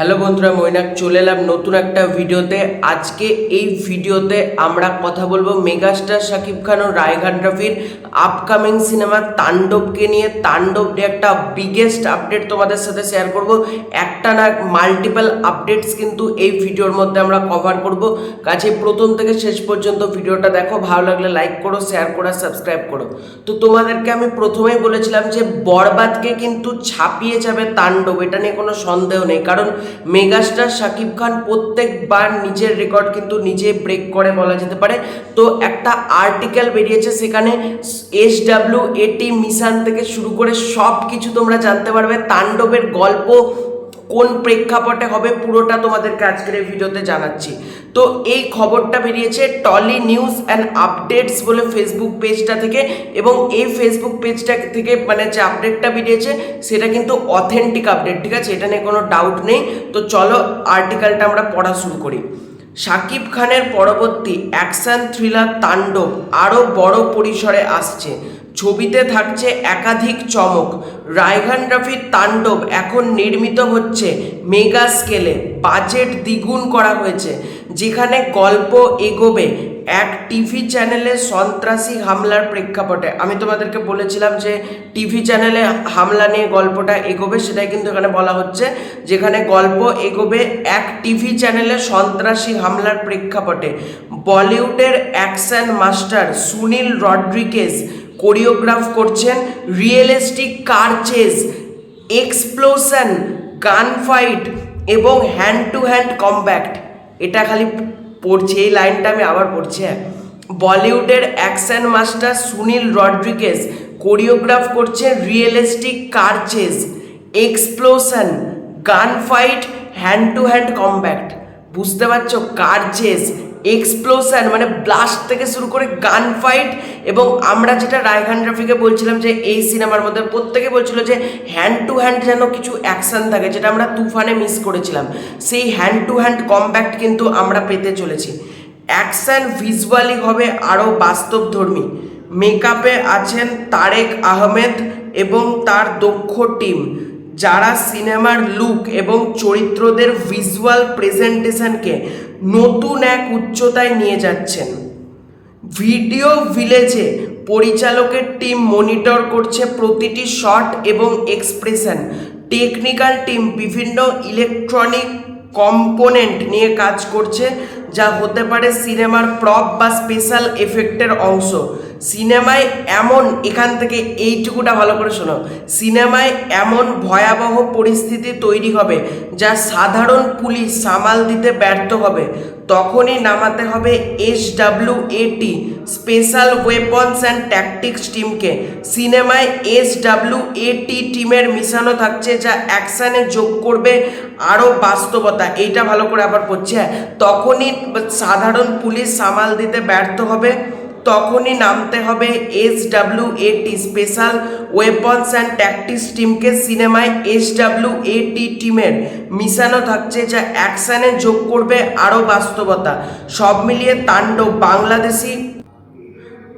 Hello বন্ধুরা মৈনাক। চলে এলাম নতুন একটা ভিডিওতে। আজকে এই ভিডিওতে আমরা কথা বলব মেগাস্টার শাকিব খান ও রায়ঘাট রফির আপকামিং সিনেমা তাণ্ডবকে নিয়ে। তাণ্ডব নিয়ে একটা বিগেস্ট আপডেট তোমাদের সাথে শেয়ার করব। একটা না মাল্টিপল আপডেটস কিন্তু এই ভিডিওর মধ্যে আমরা কভার করব। কাছে প্রথম থেকে শেষ পর্যন্ত ভিডিওটা দেখো। ভালো লাগলে লাইক করো শেয়ার করো সাবস্ক্রাইব করো। তো তোমাদেরকে আমি প্রথমেই বলেছিলাম যে বরবাদকে কিন্তু ছাপিয়ে যাবে তাণ্ডব। এটা নিয়ে কোনো সন্দেহ নেই। কারণ মেগাস্টার শাকিব খান প্রত্যেকবার নিজের রেকর্ড কিন্তু নিজে ব্রেক করে বলা যেতে পারে। তো একটা আর্টিকেল বেরিয়েছে সেখানে এস ডাব্লিউ এটি মিশান থেকে শুরু করে সব কিছু তোমরা জানতে পারবে। তাণ্ডবের গল্প কোন প্রেক্ষাপটে হবে পুরোটা তোমাদেরকে আজকের এই ভিডিওতে জানাচ্ছি। তো এই খবরটা বেরিয়েছে টলি নিউজ অ্যান্ড আপডেটস বলে ফেসবুক পেজটা থেকে এবং এই ফেসবুক পেজটা থেকে মানে যে আপডেটটা বেরিয়েছে, সেটা কিন্তু অথেন্টিক আপডেট ঠিক আছে? এটা নিয়ে কোনো ডাউট নেই। তো চলো আর্টিকেলটা আমরা পড়া শুরু করি। শাকিব খানের পরবর্তী অ্যাকশন থ্রিলার তাণ্ডব আরও বড় পরিসরে আসছে। ছবিতে থাকছে একাধিক চমক। রায়ঘান রাফির তাণ্ডব এখন নির্মিত হচ্ছে মেগা স্কেলে। বাজেট দ্বিগুণ করা হয়েছে। যেখানে গল্প এগোবে। এক টিভি চ্যানেলে সন্ত্রাসী হামলার প্রেক্ষাপটে। আমি তোমাদেরকে বলেছিলাম যে টিভি চ্যানেলে হামলা নিয়ে গল্পটা এগোবে, সেটাই কিন্তু এখানে বলা হচ্ছে। যেখানে গল্প এগোবে এক টিভি চ্যানেলে সন্ত্রাসী হামলার প্রেক্ষাপটে। বলিউডের action master Sunil Rodrigues choreograph করছেন realistic car chase explosion gun fight এবং হ্যান্ড টু হ্যান্ড কম্ব্যাক্ট এটা খালি পড়ছে, এই লাইনটা আমি আবার পড়ছি হ্যাঁ। বলিউডের action master Sunil Rodrigues choreograph করছে realistic car chase explosion gun fight hand to hand combat বুঝতে পারছ? কার চেজ এক্সপ্লোশন মানে ব্লাস্ট থেকে শুরু করে গান ফাইট এবং আমরা যেটা রায়খান রাফিকে বলছিলাম যে এই সিনেমার মধ্যে প্রত্যেকে বলছিল যে হ্যান্ড টু হ্যান্ড যেন কিছু অ্যাকশন থাকে, যেটা আমরা তুফানে মিস করেছিলাম। সেই হ্যান্ড টু হ্যান্ড কম্প্যাক্ট কিন্তু আমরা পেতে চলেছি। অ্যাকশন ভিজুয়ালি হবে আরও বাস্তবধর্মী। মেকআপে আছেন তারেক আহমেদ এবং তার দক্ষ টিম যারা সিনেমার লুক এবং চরিত্রদের ভিজুয়াল প্রেজেন্টেশনকে নতুন এক উচ্চতায় নিয়ে যাচ্ছেন। ভিডিও ভিলেজে পরিচালকের টিম মনিটর করছে প্রতিটি শট এবং এক্সপ্রেশন। টেকনিক্যাল টিম বিভিন্ন ইলেকট্রনিক কম্পোনেন্ট নিয়ে কাজ করছে, যা হতে পারে সিনেমার প্রপ বা স্পেশাল এফেক্টের অংশ। সিনেমায় এমন, এখান থেকে এইটুকুটা ভালো করে শোনো। সিনেমায় এমন ভয়াবহ পরিস্থিতি তৈরি হবে যা সাধারণ পুলিশ সামাল দিতে ব্যর্থ হবে। তখনই নামাতে হবে S W A T special weapons and tactics টিমকে। সিনেমায় এস ডাব্লিউ এটি টিমের মিশানো থাকছে যা অ্যাকশানে যোগ করবে আরও বাস্তবতা। এইটা ভালো করে আবার পড়ছে হ্যাঁ। তখনই সাধারণ পুলিশ সামাল দিতে ব্যর্থ হবে। তখনই নামতে হবে S W A T special weapons and tactics টিমকে সিনেমায় এস ডাব্লিউ এটি টিমের মিশানো থাকছে যা অ্যাকশানে যোগ করবে আরও বাস্তবতা। সব মিলিয়ে তাণ্ডব বাংলাদেশি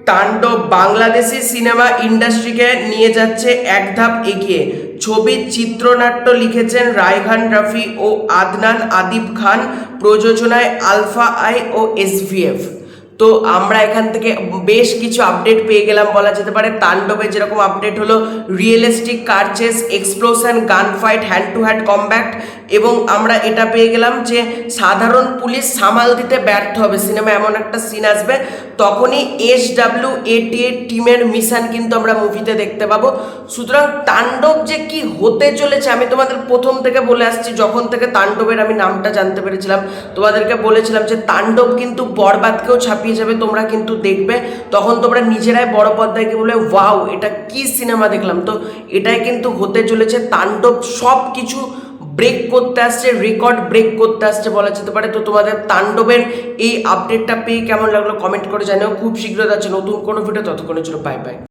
তাণ্ডব বাংলাদেশি সিনেমা ইন্ডাস্ট্রিকে নিয়ে যাচ্ছে এক ধাপ এগিয়ে। ছবির চিত্রনাট্য লিখেছেন রায়হান রাফি ও আদনান আদিব খান। প্রযোজনায় আলফা আই ও এসভিএফ তো আমরা এখান থেকে বেশ কিছু আপডেট পেয়ে গেলাম বলা যেতে পারে। তাণ্ডবে যেরকম আপডেট হলো realistic car chase explosion gun fight hand to hand combat এবং আমরা এটা পেয়ে গেলাম যে সাধারণ পুলিশ সামাল দিতে ব্যর্থ হবে। সিনেমা এমন একটা সিন আসবে, তখনই এস ডাব্লিউ এটি টিমের মিশন কিন্তু আমরা মুভিতে দেখতে পাবো। সুতরাং তাণ্ডব যে কি হতে চলেছে, আমি তোমাদের প্রথম থেকে বলে আসছি, যখন থেকে তাণ্ডবের আমি নামটা জানতে পেরেছিলাম, তোমাদেরকে বলেছিলাম যে তাণ্ডব কিন্তু বরবাদকেও ছাপিয়ে যাবে, তোমরা কিন্তু দেখবে। তখন তোমরা নিজেরাই বড় পর্দায় গিয়ে বলে, ওয়াও, এটা কি সিনেমা দেখলাম? তো এটাই কিন্তু হতে চলেছে। তাণ্ডব সব কিছু ব্রেক করতে আসছে রেকর্ড ব্রেক করতে আসছে বলা যেতে পারে। তো তোমাদের তাণ্ডবের এই আপডেটটা পেয়ে কেমন লাগল কমেন্ট করে জানাও। খুব শীঘ্রই যাচ্ছে নতুন কোনো ভিডিও ততক্ষণের জন্য বাই বাই